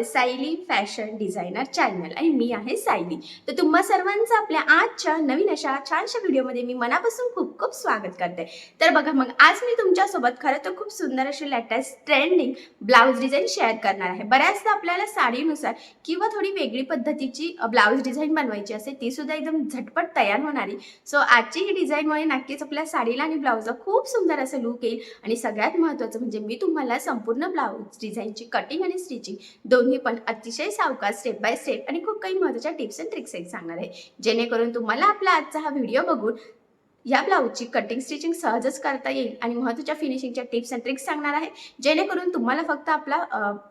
Welcome Sayali fashion designer channel आणि मी आहे सायली. तर तुम्हा सर्वांचं आपल्या आजच्या नवीन अशा छानशा व्हिडिओमध्ये मी मनापासून खूप खूप स्वागत करते. तर बघा मग आज मी तुमच्यासोबत खरं तर खूप सुंदर अशी latest trending blouse design share करणार आहे. बऱ्याचदा आपल्याला साडीनुसार किंवा थोडी वेगळी पद्धतीची ब्लाऊज डिझाईन बनवायची असते ती सुद्धा एकदम झटपट तयार होणारी. सो आजची ही डिझाईनमुळे नक्कीच आपल्या साडीला आणि ब्लाऊजला खूप सुंदर असं लुक येईल. आणि सगळ्यात महत्त्वाचं म्हणजे मी तुम्हाला संपूर्ण ब्लाऊज डिझाईनची कटिंग आणि स्टिचिंग दोन्ही पण अतिशय सावकाश स्टेप बाय स्टेप आणि खूप काही महत्त्वाच्या टिप्स अँड ट्रिक्स सांगणार आहे. जेणेकरून तुम्हाला आपला आजचा हा व्हिडिओ बघून या ब्लाऊजची कटिंग स्टिचिंग सहजच करता येईल आणि महत्त्वाच्या फिनिशिंगच्या टिप्स अँड ट्रिक्स सांगणार आहे. जेणेकरून तुम्हाला फक्त आपला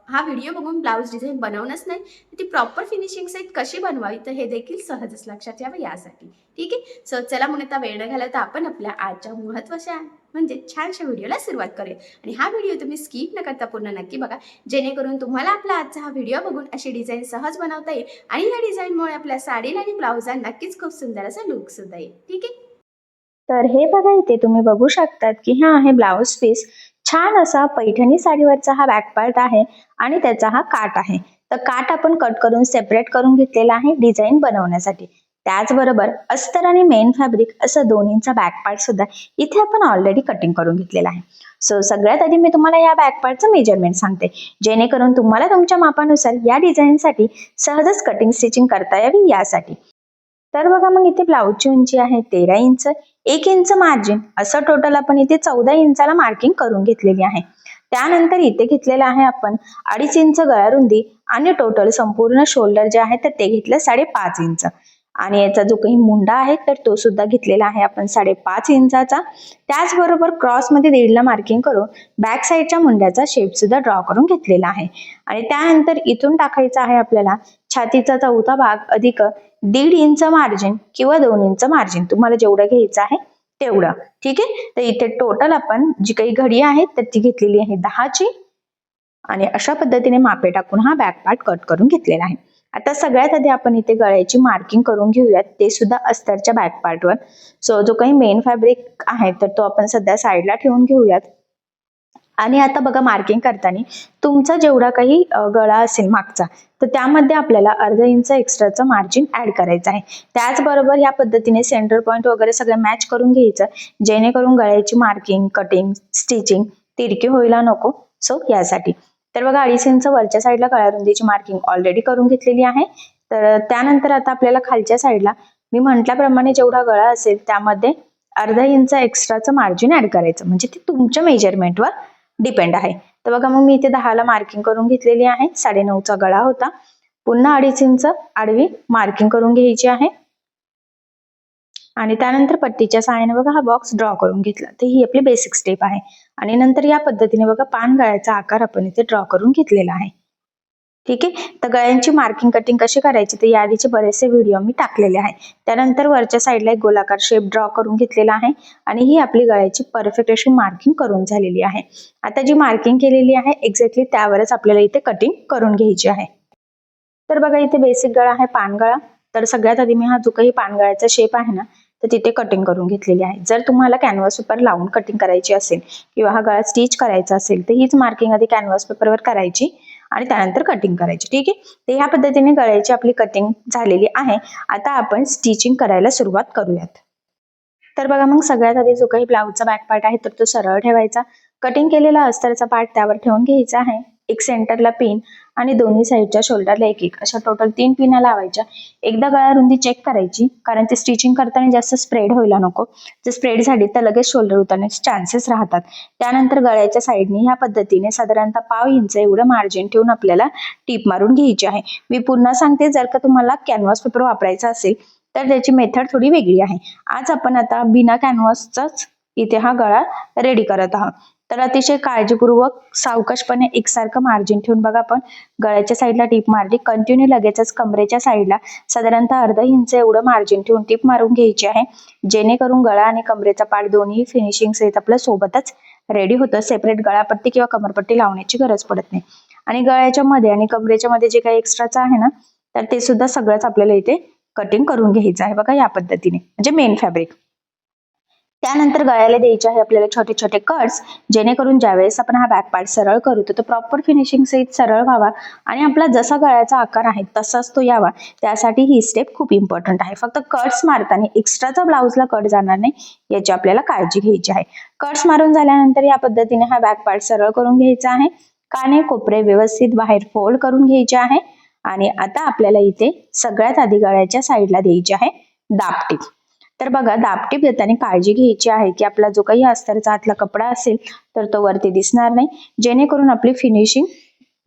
हा व्हिडिओ बघून ब्लाऊज डिझाईन बनवणंच नाही ती प्रॉपर फिनिशिंग सहित कशी बनवावी तर हे देखील सहजच लक्षात यावं यासाठी. ठीक आहे? सो चला मग आता वेळ न घालवता आपण आपल्या आजच्या महत्त्वाच्या म्हणजे छानशा व्हिडिओला सुरुवात करूया. आणि हा व्हिडिओ तुम्ही स्किप न करता पूर्ण नक्की बघा. जेणेकरून तुम्हाला आपला आजचा हा व्हिडिओ बघून अशी डिझाईन सहज बनवता येईल आणि या डिझाईनमुळे आपल्या साडीला आणि ब्लाऊजला नक्कीच खूप सुंदर असा लुक सुद्धा येईल. ठीक आहे? तर हे बघा इथे तुम्ही बघू शकतात की हा आहे ब्लाऊज पीस छान असा पैठणी साडीवरचा हा बॅक पार्ट आहे आणि त्याचा हा काट आहे. तर काट आपण कट करून सेपरेट करून घेतलेला आहे डिझाईन बनवण्यासाठी. त्याचबरोबर अस्तर आणि मेन फॅब्रिक असं दोन्हींचा बॅक पार्ट सुद्धा इथे आपण ऑलरेडी कटिंग करून घेतलेला आहे. सो सगळ्यात आधी मी तुम्हाला या बॅक पार्टचं मेजरमेंट सांगते. जेणेकरून तुम्हाला तुमच्या मापानुसार या डिझाईनसाठी सहजच कटिंग स्टिचिंग करता यावी यासाठी. तर बघा मग इथे ब्लाऊजची उंची आहे तेरा इंच एक इंच मार्जिन असं टोटल आपण इथे चौदा इंचाला मार्किंग करून घेतलेली आहे. त्यानंतर इथे घेतलेलं आहे आपण अडीच इंच गळा रुंदी आणि टोटल संपूर्ण शोल्डर जे आहे तर ते घेतलं साडेपाच इंच. आणि याचा जो काही मुंडा आहे तर तो सुद्धा घेतलेला आहे आपण साडेपाच इंचाचा. त्याचबरोबर क्रॉसमध्ये दीडला मार्किंग करून बॅक साईडच्या मुंड्याचा शेप सुद्धा ड्रॉ करून घेतलेला आहे. आणि त्यानंतर इथून टाकायचा आहे आपल्याला छातीचा चौथा भाग अधिक दीड इंच मार्जिन किंवा दोन इंच मार्जिन तुम्हाला जेवढं घ्यायचं आहे तेवढं. ठीक आहे? तर इथे टोटल आपण जी काही घडी आहे तर ती घेतलेली आहे दहाची. आणि अशा पद्धतीने मापे टाकून हा बॅक पार्ट कट करून घेतलेला आहे. आता सगळ्यात आधी आपण इथे गळ्याची मार्किंग करून घेऊयात. ते सुद्धा अस्तरच्या बॅक पार्टवर सो जो काही मेन फॅब्रिक आहे तर तो आपण सध्या साईडला ठेवून घेऊयात. आणि आता बघा मार्किंग करताना तुमचा जेवढा काही गळा असेल मागचा तर त्यामध्ये आपल्याला अर्धा इंच एक्स्ट्राचं मार्जिन ऍड करायचं आहे. त्याचबरोबर या पद्धतीने सेंटर पॉईंट वगैरे सगळं मॅच करून घ्यायचं जेणेकरून गळ्याची मार्किंग कटिंग स्टिचिंग तिरकी होईला नको. सो यासाठी. तर बघा अडीच इंच वरच्या साईडला गळारुंदीची मार्किंग ऑलरेडी करून घेतलेली आहे. तर त्यानंतर आता आपल्याला खालच्या साईडला मी म्हटल्याप्रमाणे जेवढा गळा असेल त्यामध्ये अर्धा इंच एक्स्ट्राचं मार्जिन ऍड करायचं. म्हणजे ते तुमच्या मेजरमेंटवर डिपेंड आहे. तर बघा मग मी इथे दहाला मार्किंग करून घेतलेली आहे. साडे नऊचा गळा होता. पुन्हा अडीच इंच आडवी मार्किंग करून घ्यायची आहे. आणि त्यानंतर पट्टीच्या सहाय्याने बघा हा बॉक्स ड्रॉ करून घेतला. तर ही आपली बेसिक स्टेप आहे. आणि नंतर या पद्धतीने बघा पान गळ्याचा आकार आपण इथे ड्रॉ करून घेतलेला आहे. ठीक आहे? तर गळ्यांची मार्किंग कटिंग कशी करायची? तर या आधीचे बरेचसे व्हिडिओ मी टाकलेले आहे त्यानंतर वरच्या साईडला एक गोलाकार शेप ड्रॉ करून घेतलेला आहे. आणि ही आपली गळ्याची परफेक्ट अशी मार्किंग करून झालेली आहे. आता जी मार्किंग केलेली आहे एक्झॅक्टली त्यावरच आपल्याला इथे कटिंग करून घ्यायची आहे. तर बघा इथे बेसिक गळा आहे पानगळा तर सगळ्यात आधी मी हा जो काही पानगळ्याचा शेप आहे ना तर तिथे कटिंग करून घेतलेली आहे. जर तुम्हाला कॅनव्हास पेपर लावून कटिंग करायची असेल किंवा हा गळा स्टिच करायचा असेल तर हीच मार्किंग आधी कॅनव्हास पेपरवर करायची आणि त्यानंतर कटिंग करायची. ठीक आहे? तर ह्या पद्धतीने गळ्याची आपली कटिंग झालेली आहे. आता आपण स्टिचिंग करायला सुरुवात करूयात. तर बघा मग सगळ्यात आधी जो काही ब्लाऊजचा बॅक पार्ट आहे तर तो सरळ ठेवायचा. कटिंग केलेला अस्तरचा पार्ट त्यावर ठेवून घ्यायचा आहे. एक सेंटरला पिन आणि दोन्ही साईडच्या शोल्डरला एक एक. अशा टोटल तीन पिना लावायच्या. एकदा गळा रुंदी चेक करायची कारण ते स्टिचिंग करताना जास्त स्प्रेड व्हायला नको. जर स्प्रेड झाली तर लगेच शोल्डर उतरण्याचे चान्सेस राहतात. त्यानंतर गळ्याच्या साईडने ह्या पद्धतीने साधारणतः पाव इंच एवढं मार्जिन ठेवून आपल्याला टीप मारून घ्यायची आहे. मी पुन्हा सांगते जर का तुम्हाला कॅनव्हास पेपर वापरायचा असेल तर त्याची मेथड थोडी वेगळी आहे. आज आपण आता बिना कॅनव्हासचाच इथे हा गळा रेडी करत आहोत. तर अतिशय काळजीपूर्वक सावकाशपणे एकसारखं मार्जिन ठेवून बघा आपण. गळ्याच्या साईडला टीप मारली कंटिन्यू लगेचच कमरेच्या साईडला साधारणतः अर्ध इंच एवढं मार्जिन ठेवून टीप मारून घ्यायची आहे. जेणेकरून गळा आणि कमरेचा पाठ दोन्ही फिनिशिंग सहित आपलं सोबतच रेडी होतं. सेपरेट गळापट्टी किंवा कमरपट्टी लावण्याची गरज पडत नाही. आणि गळ्याच्या मध्ये आणि कमरेच्या मध्ये जे काही एक्स्ट्राचं आहे ना तर ते सुद्धा सगळंच आपल्याला इथे कटिंग करून घ्यायचं आहे बघा या पद्धतीने. म्हणजे मेन फॅब्रिक त्यानंतर गळ्याला द्यायचे आहे आपल्याला छोटे छोटे कट्स जेणेकरून ज्यावेळेस आपण हा बॅक पार्ट सरळ करू तर तो प्रॉपर फिनिशिंग सहित सरळ व्हावा. आणि आपला जसा गळ्याचा आकार आहे तसाच तो यावा. त्यासाठी ही स्टेप खूप इम्पॉर्टंट आहे. फक्त कट्स मारताना एक्स्ट्राचा ब्लाऊजला कट जाणार नाही याची आपल्याला काळजी घ्यायची आहे. कट्स मारून झाल्यानंतर या पद्धतीने हा बॅक पार्ट सरळ करून घ्यायचा आहे. काने कोपरे व्यवस्थित बाहेर फोल्ड करून घ्यायचे आहे. आणि आता आपल्याला इथे सगळ्यात आधी गळ्याच्या साईडला द्यायची आहे दापटीप. तर बघा दापटीप देताना काळजी घ्यायची आहे की आपला जो काही अस्तरचा आतला कपडा असेल तर तो वरती दिसणार नाही. जेणेकरून आपली फिनिशिंग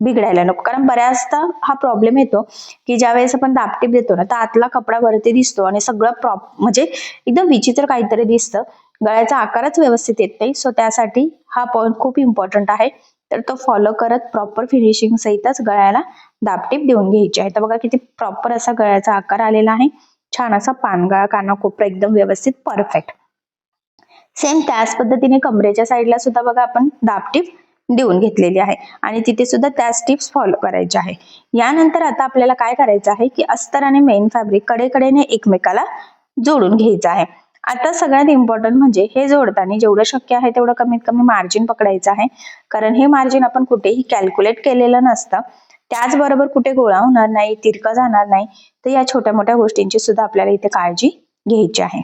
बिघडायला नको. कारण बऱ्याचदा हा प्रॉब्लेम येतो की ज्यावेळेस आपण दापटीप देतो ना तर आतला कपडा वरती दिसतो आणि सगळं प्रॉप म्हणजे एकदम विचित्र काहीतरी दिसतं. गळ्याचा आकारच व्यवस्थित येत नाही. सो त्यासाठी हा पॉईंट खूप इम्पॉर्टंट आहे. तर तो फॉलो करत प्रॉपर फिनिशिंग सहितच गळ्याला दापटीप देऊन घ्यायची आहे. तर बघा किती प्रॉपर असा गळ्याचा आकार आलेला आहे. छान असा पानगळा कानाकोपरा एकदम व्यवस्थित परफेक्ट सेम त्याच पद्धतीने कमरेच्या साईडला सुद्धा बघा आपण दाब टीप देऊन घेतलेली आहे. आणि तिथे सुद्धा त्याच टिप्स फॉलो करायच्या आहे. यानंतर आता आपल्याला काय करायचं आहे की अस्तर आणि मेन फॅब्रिक कडेकडेने एकमेकाला जोडून घ्यायचं आहे. आता सगळ्यात इम्पॉर्टंट म्हणजे हे जोडताना जेवढं शक्य आहे तेवढं कमीत कमी मार्जिन पकडायचं आहे. कारण हे मार्जिन आपण कुठेही कॅल्क्युलेट केलेलं नसतं. त्याचबरोबर कुठे गोळा होणार नाही तिरकं जाणार नाही तर या छोट्या मोठ्या गोष्टींची सुद्धा आपल्याला इथे काळजी घ्यायची आहे.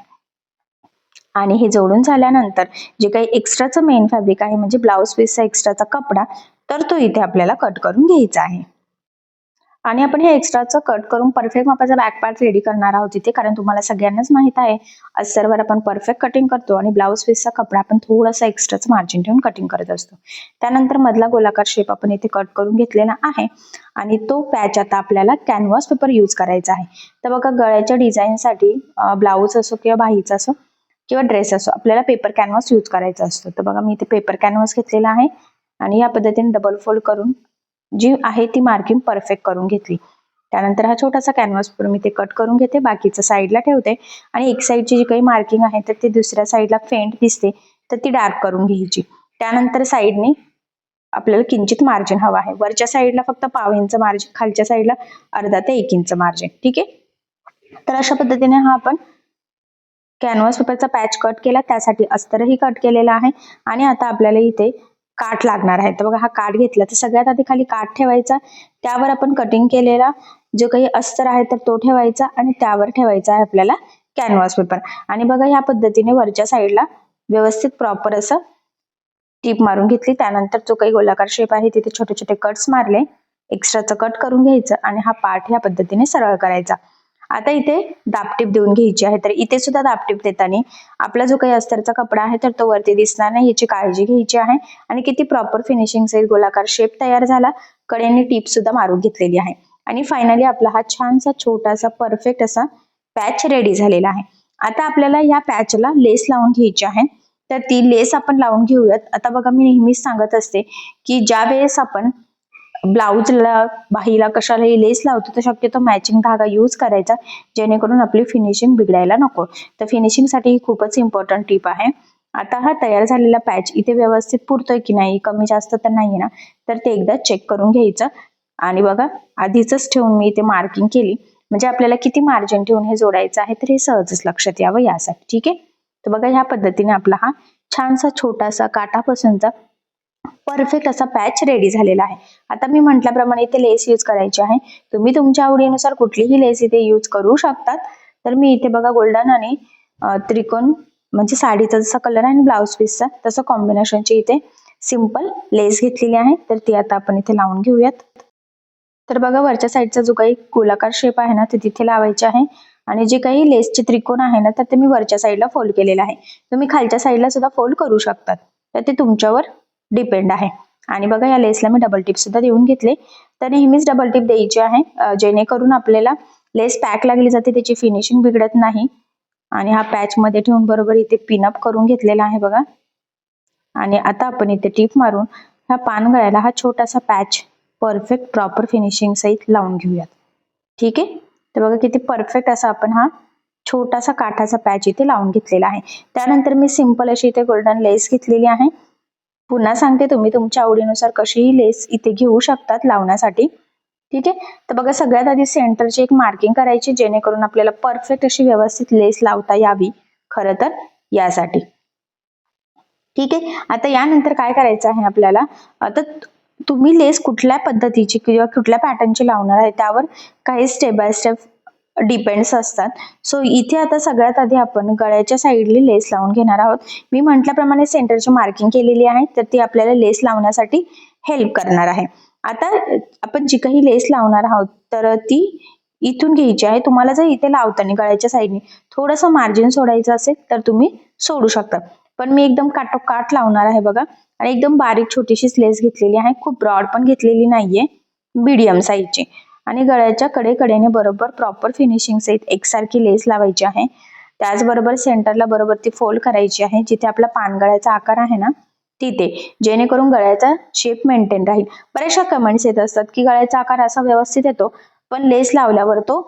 आणि हे जोडून झाल्यानंतर जे काही एक्स्ट्राचं मेन फॅब्रिक आहे म्हणजे ब्लाऊज पीसचा एक्स्ट्राचा कपडा तर तो इथे आपल्याला कट करून घ्यायचा आहे. आणि आपण हे एक्स्ट्राचं कट करून परफेक्ट मापाचा बॅक पार्ट रेडी करणार आहोत इथे कारण तुम्हाला सगळ्यांनाच माहीत आहे अस्तरवर आपण परफेक्ट कटिंग करतो आणि ब्लाऊज पीसचा कपडा आपण थोडासा एक्स्ट्राच मार्जिन ठेवून कटिंग करत असतो. त्यानंतर मधला गोलाकार शेप आपण इथे कट करून घेतलेला आहे आणि तो पॅच आता आपल्याला कॅनव्हास पेपर यूज करायचा आहे. तर बघा गळ्याच्या डिझाईनसाठी ब्लाऊज असो किंवा बाहीचा असो किंवा ड्रेस असो आपल्याला पेपर कॅनव्हास यूज करायचा असतो. तर बघा मी इथे पेपर कॅनव्हास घेतलेला आहे आणि या पद्धतीने डबल फोल्ड करून जी आहे ती मार्किंग परफेक्ट करून घेतली. त्यानंतर हा छोटासा कॅनव्हास मी ते कट करून घेते. बाकीचं साईडला ठेवते. आणि एक साईडची जी काही मार्किंग आहे तर ती दुसऱ्या साईडला फेंट दिसते तर ती डार्क करून घ्यायची. त्यानंतर साईडने आपल्याला किंचित मार्जिन हवं आहे. वरच्या साईडला फक्त पाव इंच मार्जिन खालच्या साईडला अर्धा ते एक इंच मार्जिन ठीक आहे? तर अशा पद्धतीने हा आपण कॅनव्हास पेपरचा पॅच कट केला. त्यासाठी अस्तरही कट केलेला आहे. आणि आता आपल्याला इथे काठ लागणार आहे. तर बघा हा काठ घेतला. तर सगळ्यात आधी खाली काठ ठेवायचा. त्यावर आपण कटिंग केलेला जो काही अस्तर आहे तर तो ठेवायचा आणि त्यावर ठेवायचा आहे आपल्याला कॅनव्हास पेपर आणि बघा ह्या पद्धतीने वरच्या साईडला व्यवस्थित प्रॉपर असं टीप मारून घेतली. त्यानंतर जो काही गोलाकार शेप आहे तिथे छोटे छोटे कट्स मारले एक्स्ट्राचं कट करून घ्यायचं आणि हा पार्ट ह्या पद्धतीने सरळ करायचा. आता इथे दापटीप देऊन घ्यायची आहे. तर इथे सुद्धा दापटीप देताना आपला जो काही अस्तरचा कपडा आहे तर तो वरती दिसणार नाही. याची काळजी घ्यायची आहे. आणि किती प्रॉपर फिनिशिंग सहित गोलाकार शेप तयार झाला कडेने टीप सुद्धा मारून घेतलेली आहे. आणि फायनली आपला हा छानसा छोटासा परफेक्ट असा पॅच रेडी झालेला आहे. आता आपल्याला या पॅचला लेस लावून घ्यायची आहे. तर ती लेस आपण लावून घेऊयात. आता बघा मी नेहमीच सांगत असते की ज्या वेळेस आपण ब्लाऊजला बाहीला कशालाही लेस लावतो तर शक्यतो मॅचिंग धागा यूज करायचा जेणेकरून आपली फिनिशिंग बिघडायला नको. तर फिनिशिंगसाठी ही खूपच इम्पॉर्टंट टिप आहे. आता हा तयार झालेला पॅच इथे व्यवस्थित पुरतोय की नाही कमी जास्त तर नाही ना? तर ते एकदा चेक करून घ्यायचं. आणि बघा आधीच ठेवून मी इथे मार्किंग केली. म्हणजे आपल्याला किती मार्जिन ठेवून हे जोडायचं आहे तर हे सहजच लक्षात यावं यासाठी. ठीक आहे? तर बघा ह्या पद्धतीने आपला हा छानसा छोटासा काटापासूनचा परफेक्ट असा पॅच रेडी झालेला आहे. आता मी म्हटल्याप्रमाणे इथे लेस यूज करायची आहे. तुम्ही तुमच्या आवडीनुसार कुठलीही लेस इथे यूज करू शकतात. तर मी इथे बघा गोल्डन आणि त्रिकोण म्हणजे साडीचा जसा कलर आहे आणि ब्लाऊज पीसचा तसं कॉम्बिनेशनची इथे सिंपल लेस घेतलेली आहे. तर ती आता आपण इथे लावून घेऊयात. तर बघा वरच्या साईडचा जो काही गोलाकार शेप आहे ना ते तिथे लावायचे आहे. आणि जे काही लेसचे त्रिकोण आहे ना तर ते मी वरच्या साईडला फोल्ड केलेला आहे. तुम्ही खालच्या साईडला सुद्धा फोल्ड करू शकतात. तर ते तुमच्यावर डिपेंड आहे. आणि बघा या लेसला मी डबल टिप सुद्धा देऊन घेतले. तर नेहमीच डबल टिप द्यायची आहे. जेणेकरून आपल्याला लेस पॅक लागली जाते त्याची फिनिशिंग बिघडत नाही. आणि हा पॅच मध्ये ठेवून बरोबर इथे पिनअप करून घेतलेला आहे बघा. आणि आता आपण इथे टिप मारून ह्या पानगळ्याला हा छोटासा पॅच परफेक्ट प्रॉपर फिनिशिंग सहित लावून घेऊयात. ठीक आहे? तर बघा किती परफेक्ट असा आपण हा छोटासा काठाचा पॅच इथे लावून घेतलेला आहे. त्यानंतर मी सिंपल अशी इथे गोल्डन लेस घेतलेली आहे. पुन्हा सांगते तुम्ही तुमच्या आवडीनुसार कशीही लेस इथे घेऊ शकतात लावण्यासाठी. ठीक आहे? तर बघा सगळ्यात आधी सेंटरची एक मार्किंग करायची जेणेकरून आपल्याला परफेक्ट अशी व्यवस्थित लेस लावता यावी. खरं तर यासाठी. ठीक आहे? आता यानंतर काय करायचं आहे आपल्याला? आता तुम्ही लेस कुठल्या पद्धतीची किंवा कुठल्या पॅटर्नची लावणार आहे त्यावर काही स्टेप बाय स्टेप डिपेंड्स असतात. सो इथे आता सगळ्यात आधी आपण गळ्याच्या साईडली लेस लावून घेणार आहोत. मी म्हटल्याप्रमाणे सेंटरची मार्किंग केलेली आहे तर ती आपल्याला लेस लावण्यासाठी हेल्प करणार आहे. आता आपण जी काही लेस लावणार आहोत तर ती इथून घ्यायची आहे. तुम्हाला जर इथे लावताना गळ्याच्या साईडने थोडंसं मार्जिन सोडायचं असेल तर तुम्ही सोडू शकता. पण मी एकदम काटोकाट लावणार आहे बघा. आणि एकदम बारीक छोटीशीच लेस घेतलेली आहे. खूप ब्रॉड पण घेतलेली नाहीये. मीडियम साईजची आणि गळ्याच्या कडेकडेने बरोबर प्रॉपर फिनिशिंग सहित एकसारखी लेस लावायची आहे. त्याचबरोबर सेंटरला बरोबर ती फोल्ड करायची आहे जिथे आपला पानगळ्याचा आकार आहे ना तिथे जेणेकरून गळ्याचा शेप मेंटेन राहील. बऱ्याचशा कमेंट्स येत असतात की गळ्याचा आकार असा व्यवस्थित येतो पण लेस लावल्यावर तो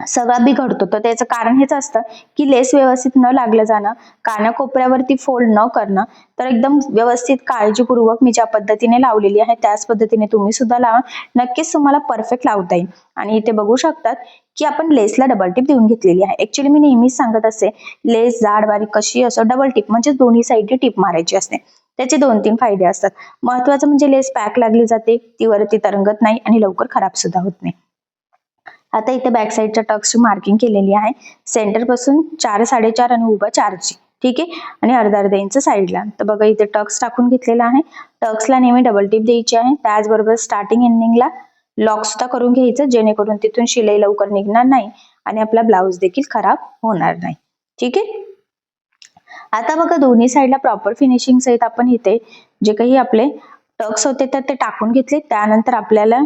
सगळा बिघडतो. तर त्याचं कारण हेच असतं की लेस व्यवस्थित न लागलं जाणं कानाकोपऱ्यावरती फोल्ड न करणं तर एकदम व्यवस्थित काळजीपूर्वक मी ज्या पद्धतीने लावलेली आहे त्याच पद्धतीने तुम्ही सुद्धा लावा. नक्कीच तुम्हाला परफेक्ट लावता येईल. आणि इथे बघू शकतात की आपण लेसला डबल टिप देऊन घेतलेली आहे. ऍक्च्युली मी नेहमीच सांगत असते लेस जाड बारीक कशी असं डबल टिप म्हणजे दोन्ही साईडने टिप मारायची असते. त्याचे दोन तीन फायदे असतात. महत्वाचं म्हणजे लेस पॅक लागली जाते ती वरती तरंगत नाही आणि लवकर खराब सुद्धा होत नाही. आता इथे बॅक साईडच्या टक्सची मार्किंग केलेली आहे. सेंटरपासून चार साडेचार आणि उभं चारची. ठीक आहे? आणि अर्धा अर्धा इंच साईडला तर बघा इथे टक्स टाकून घेतलेला आहे. टक्सला नेहमी डबल टिप द्यायची आहे. त्याचबरोबर स्टार्टिंग एंडिंगला लॉक सुद्धा करून घ्यायचं. जेणेकरून तिथून शिलाई लवकर निघणार नाही आणि आपला ब्लाऊज देखील खराब होणार नाही. ठीक आहे? आता बघा दोन्ही साईडला प्रॉपर फिनिशिंग सहित आपण इथे जे काही आपले टक्स होते तर ते टाकून घेतले. त्यानंतर आपल्याला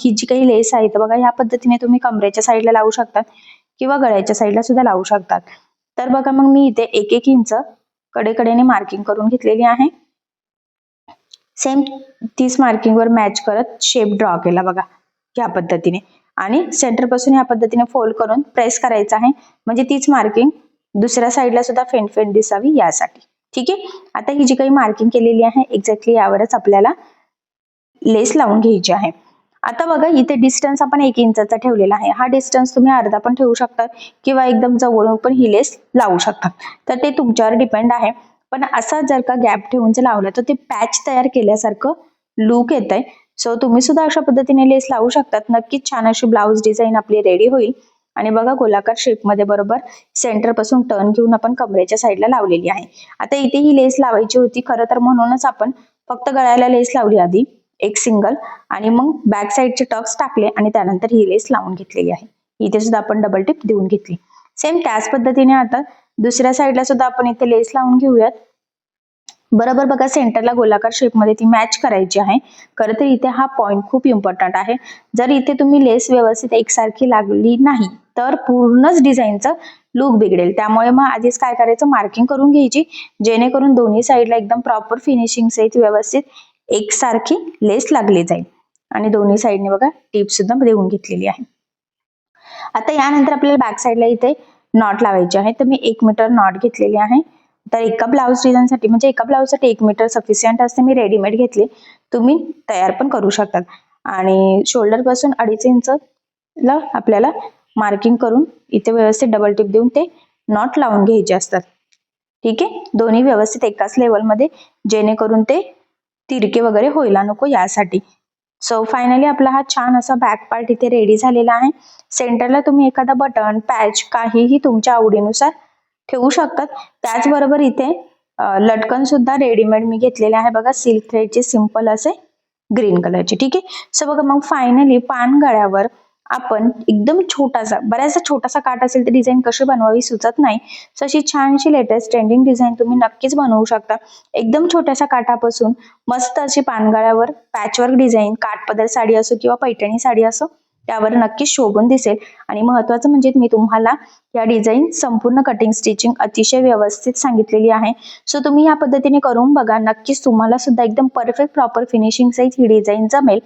ही जी काही लेस आहे तर बघा ह्या पद्धतीने तुम्ही कमरेच्या साईडला लावू शकतात किंवा गळ्याच्या साईडला सुद्धा लावू शकतात. तर बघा मग मी इथे एक एक इंच कडेकडेने मार्किंग करून घेतलेली आहे. सेम तीस मार्किंगवर मॅच करत शेप ड्रॉ केला बघा ह्या पद्धतीने. आणि सेंटरपासून ह्या पद्धतीने फोल्ड करून प्रेस करायचं आहे. म्हणजे तीच मार्किंग दुसऱ्या साईडला सुद्धा फेंट फेंट दिसावी यासाठी. ठीक आहे? आता ही जी काही मार्किंग केलेली आहे एक्झॅक्टली यावरच आपल्याला लेस लावून घ्यायची आहे. आता बघा इथे डिस्टन्स आपण एक इंचाचा ठेवलेला आहे. हा डिस्टन्स तुम्ही अर्धा पण ठेवू शकता किंवा एकदम जवळून पण ही लेस लावू शकता तर ते तुमच्यावर डिपेंड आहे. पण असा जर का गॅप ठेवून जर लावला तर ते पॅच तयार केल्यासारखं लुक येत आहे सो तुम्ही सुद्धा अशा पद्धतीने लेस लावू शकतात. नक्कीच छान अशी ब्लाऊज डिझाईन आपली रेडी होईल. आणि बघा गोलाकार शेपमध्ये बरोबर सेंटरपासून टर्न घेऊन आपण कमरेच्या साईडला लावलेली आहे. आता इथे ही लेस लावायची होती खरं तर म्हणूनच आपण फक्त गळ्याला लेस लावली आधी एक सिंगल आणि मग बॅक साईडचे टक्स टाकले आणि त्यानंतर ही लेस लावून घेतलेली आहे. इथे सुद्धा आपण डबल टिप देऊन घेतली. सेम त्याच पद्धतीने आता दुसऱ्या साईडला सुद्धा आपण इथे लेस लावून घेऊयात. बरोबर बघा सेंटरला गोलाकार शेपमध्ये ती मॅच करायची आहे. खरं तर इथे हा पॉइंट खूप इम्पॉर्टंट आहे. जर इथे तुम्ही लेस व्यवस्थित एकसारखी लागली नाही तर पूर्णच डिझाईनचं लुक बिघडेल. त्यामुळे मग आधीच काय करायचं? मार्किंग करून घ्यायची. जेणेकरून दोन्ही साईडला एकदम प्रॉपर फिनिशिंग सहित व्यवस्थित एकसारखी लेस लागली जाईल. आणि दोन्ही साईडने बघा टीप सुद्धा देऊन घेतलेली आहे. आता यानंतर आपल्याला बॅक साईडला इथे नॉट लावायची आहे. तर मी एक मीटर नॉट घेतलेली आहे. तर एका ब्लाऊज डिझाईनसाठी म्हणजे एका ब्लाऊजसाठी एक मीटर सफिशियंट असते मी रेडीमेड घेतली. तुम्ही तयार पण करू शकतात. आणि शोल्डरपासून अडीच इंच ला आपल्याला मार्किंग करून इथे व्यवस्थित डबल टिप देऊन ते नॉट लावून घ्यायचे असतात. ठीक आहे? दोन्ही व्यवस्थित एकाच लेवलमध्ये जेणेकरून ते तिरके वगैरे होईला नको यासाठी. सो फायनली आपला हा छान असा बॅक पार्ट इथे रेडी झालेला आहे. सेंटरला तुम्ही एखादा बटन पॅच काहीही तुमच्या आवडीनुसार ठेवू शकतात. त्याचबरोबर इथे लटकन सुद्धा रेडीमेड मी घेतलेले आहे बघा. सिल्क थ्रेडचे सिंपल असे ग्रीन कलरचे ठीक आहे? सो बघा मग फायनली पानगळ्यावर आपण एकदम छोटासा बऱ्याचसा छोटासा काट असेल तर डिझाईन कशी बनवावी सुचत नाही. सो अशी छानशी लेटेस्ट ट्रेंडिंग डिझाईन तुम्ही नक्कीच बनवू शकता. एकदम छोट्याशा काठापासून मस्त अशी पानगळ्यावर पॅचवर्क डिझाईन काठपदर साडी असो किंवा पैठणी साडी असो त्यावर नक्कीच शोभून दिसेल. आणि महत्वाचं म्हणजे मी तुम्हाला या डिझाईन संपूर्ण कटिंग स्टिचिंग अतिशय व्यवस्थित सांगितलेली आहे. सो तुम्ही या पद्धतीने करून बघा. नक्कीच तुम्हाला सुद्धा एकदम परफेक्ट प्रॉपर फिनिशिंग सहित ही डिझाईन जमेल.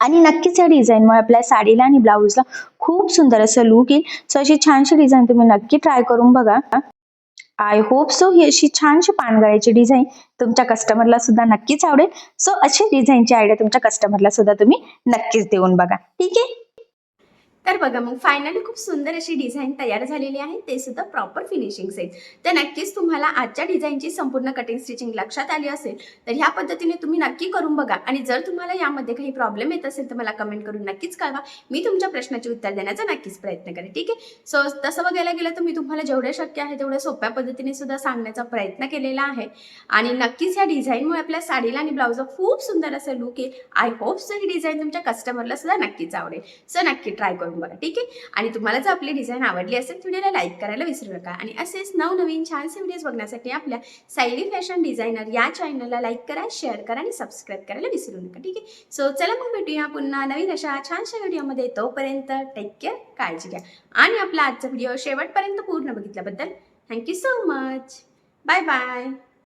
आणि नक्कीच या डिझाईनमुळे आपल्या साडीला आणि ब्लाऊजला खूप सुंदर असं लुक येईल. सो अशी छानशी डिझाईन तुम्ही नक्की ट्राय करून बघा. आय होप सो ही अशी छानशी पानगळ्याची डिझाईन तुमच्या कस्टमरला सुद्धा नक्कीच आवडेल. सो अशी डिझाईनची आयडिया तुमच्या कस्टमरला सुद्धा तुम्ही नक्कीच देऊन बघा. ठीक आहे? तर बघा मग फायनली खूप सुंदर अशी डिझाईन तयार झालेली आहे. ते सुद्धा प्रॉपर फिनिशिंग आहेत तर नक्कीच तुम्हाला आजच्या डिझाईनची संपूर्ण कटिंग स्टिचिंग लक्षात आली असेल तर ह्या पद्धतीने तुम्ही नक्की करून बघा. आणि जर तुम्हाला यामध्ये काही प्रॉब्लेम येत असेल तर मला कमेंट करून नक्कीच कळवा. मी तुमच्या प्रश्नाचे उत्तर देण्याचा नक्कीच प्रयत्न करेन ठीक आहे? सो तसं बघायला गेलं तर मी तुम्हाला जेवढे शक्य आहे तेवढ्या सोप्या पद्धतीने सुद्धा सांगण्याचा प्रयत्न केलेला आहे. आणि नक्कीच या डिझाईनमुळे आपल्या साडीला आणि ब्लाऊज खूप सुंदर असं लुक येईल. आय होप सो ही डिझाईन तुमच्या कस्टमरला सुद्धा नक्कीच आवडेल. सो नक्की ट्राय करून बघा ठीक आहे? आणि तुम्हाला जर आपली डिझाईन आवडली असेल व्हिडिओला लाईक करायला विसरू नका. आणि असेच नवनवीन छानसे व्हिडिओज बघण्यासाठी आपल्या सायली फॅशन डिझायनर या चॅनलला लाईक करा शेअर करा आणि सबस्क्राईब करायला विसरू नका ठीक आहे? सो चला मग भेटूया पुन्हा नवीन अशा छानशा व्हिडिओमध्ये तोपर्यंत टेक केअर काळजी घ्या. आणि आपला आजचा व्हिडिओ शेवटपर्यंत पूर्ण बघितल्याबद्दल thank you so much bye bye